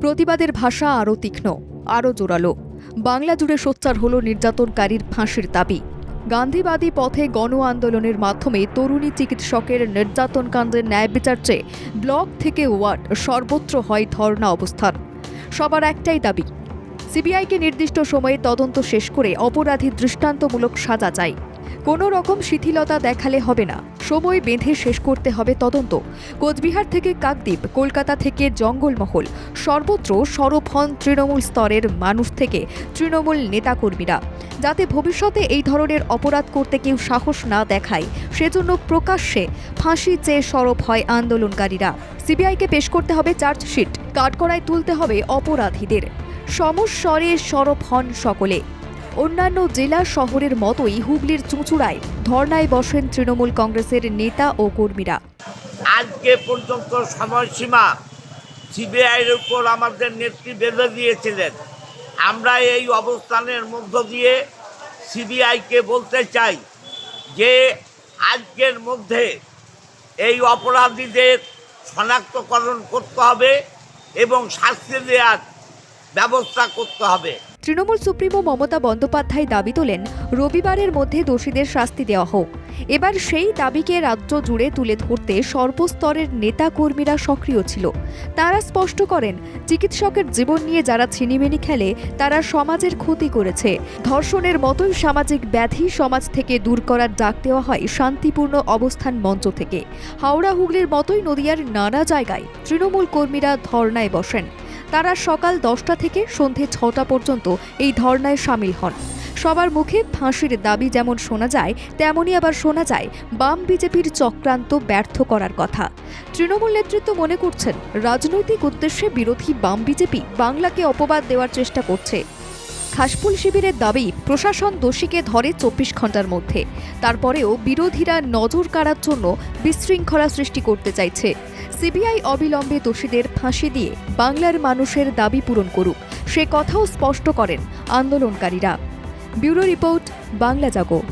প্রতিবাদের ভাষা আরও তীক্ষ্ণ, আরও জোরালো। বাংলা জুড়ে সোচ্চার হল নির্যাতনকারীর ফাঁসির দাবি। গান্ধীবাদী পথে গণ আন্দোলনের মাধ্যমে তরুণী চিকিৎসকের নির্যাতন কাণ্ডের ন্যায় বিচার চেয়ে ব্লক থেকে ওয়ার্ড সর্বত্র হয় ধর্ণা অবস্থান। সবার একটাই দাবি, সিবিআইকে নির্দিষ্ট সময়ে তদন্ত শেষ করে অপরাধী দৃষ্টান্তমূলক সাজা চাই। কোনো রকম শিথিলতা দেখালে হবে না। সময় বেঁধে শেষ করতে হবে তদন্ত। কোচবিহার থেকে কাকদ্বীপ, কলকাতা থেকে জঙ্গলমহল, সর্বত্র সরব হন তৃণমূল স্তরের মানুষ থেকে তৃণমূল নেতাকর্মীরা। যাতে ভবিষ্যতে এই ধরনের অপরাধ করতে কেউ সাহস না দেখায়, সেজন্য প্রকাশ্যে ফাঁসি চেয়ে সরব হয় আন্দোলনকারীরা। সিবিআইকে পেশ করতে হবে চার্জশিট কাঠকড়ায় তুলতে হবে অপরাধীদের। সমস্বরে সরব হন সকলে। অন্যান্য জেলা শহরের মতোই হুগলির চুঁচুড়ায় ধর্নায় বসেন তৃণমূল কংগ্রেসের নেতা ও কর্মীরা। আজকে পর্যন্ত সময়সীমা সিবিআইয়ের উপর আমাদের নেত্রী বেঁধে দিয়েছিলেন। আমরা এই অবস্থানের মধ্য দিয়ে সিবিআইকে বলতে চাই যে আজকের মধ্যে এই অপরাধীদের শনাক্তকরণ করতে হবে এবং শাস্তি দেওয়ার ব্যবস্থা করতে হবে। তৃণমূল সুপ্রিমো মমতা বন্দ্যোপাধ্যায় দাবি তোলেন, রবিবারের মধ্যে দোষীদের শাস্তি দেওয়া হোক। এবার সেই দাবিকে রাজ্য জুড়ে তুলে ধরতে সর্বস্তরের নেতা কর্মীরা সক্রিয় ছিল। তারা স্পষ্ট করেন, চিকিৎসকের জীবন নিয়ে যারা ছিনিমিনি খেলে, তারা সমাজের ক্ষতি করেছে। ধর্ষণের মতোই সামাজিক ব্যাধি সমাজ থেকে দূর করার ডাক দেওয়া হয় শান্তিপূর্ণ অবস্থান মঞ্চ থেকে। হাওড়া হুগলির মতোই নদিয়ার নানা জায়গায় তৃণমূল কর্মীরা ধর্নায় বসেন। তারা সকাল দশটা থেকে সন্ধে ছটা পর্যন্ত এই ধর্নায় সামিল হন। সবার মুখে ফাঁসির দাবি যেমন শোনা যায়, তেমনই আবার শোনা যায় বাম বিজেপির চক্রান্ত ব্যর্থ করার কথা। তৃণমূল নেতৃত্ব মনে করছেন, রাজনৈতিক উদ্দেশ্যে বিরোধী বাম বিজেপি বাংলাকে অপবাদ দেওয়ার চেষ্টা করছে। খাসফুল শিবিরের দাবি, প্রশাসন দোষীকে ধরে চব্বিশ ঘণ্টার মধ্যে। তারপরেও বিরোধীরা নজর কাড়ার জন্য বিশৃঙ্খলা সৃষ্টি করতে চাইছে। সিবিআই অবিলম্বে দোষীদের ফাঁসি দিয়ে বাংলার মানুষের দাবি পূরণ করুক। সে কথাও স্পষ্ট করেন আন্দোলনকারীরা। Bureau report, Bangla Jago.